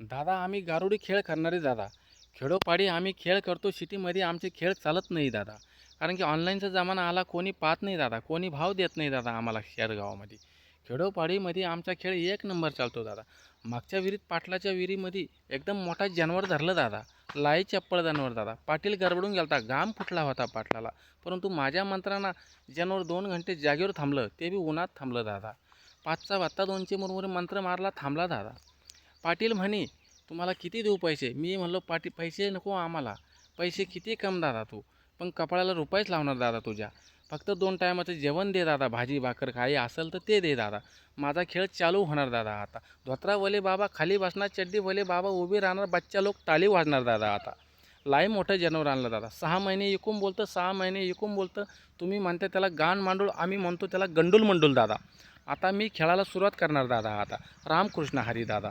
दादा आम्ही गारुडी खेळ करणारे दादा. खेडोपाडी आम्ही खेळ करतो सिटीमध्ये आमचे खेळ चालत नाही दादा. कारण की ऑनलाईनचा जमाना आला कोणी पाहत नाही दादा कोणी भाव देत नाही दादा आम्हाला शहर गावामध्ये खेडोपाडीमध्ये आमचा खेळ एक नंबर चालतो दादा. मागच्या विहिरीत पाटलाच्या विहिरीमध्ये एकदम मोठा जनावर धरलं दादा. लाई चप्पळ जनावर दादा. पाटील गरबडून गेलता घाम फुटला होता पाटलाला. परंतु माझ्या मंत्रांना जनावर दोन घंटे जागेवर थांबलं ते बी उन्हात थांबलं दादा. पाचचा वाजता दोनचे मुरमुरे मंत्र मारला थांबला दादा. पाटील म्हणे तुम्हाला किती देऊ पैसे? मी म्हणलो पाटी पैसे नको आम्हाला. पैसे किती कम दादा तू. पण कपाळाला रुपयेच लावणार दादा तुझ्या. फक्त दोन टायमाचं जेवण दे दादा भाजी भाकर काही असेल तर ते दे दादा. माझा खेळ चालू होणार दादा आता. धोत्रावले बाबा खाली बसणार चड्डीवले बाबा उभी राहणार बच्चा लोक टाळी वाजणार दादा आता. लाई मोठं जनावर आणलं दादा. सहा महिने इकून बोलतं सहा महिने इकून बोलतं. तुम्ही म्हणता त्याला गाण मांडूल आम्ही म्हणतो त्याला गंडूल मंडूल दादा. आता मी खेळायला सुरुवात करणार दादा आता. रामकृष्ण हरी दादा.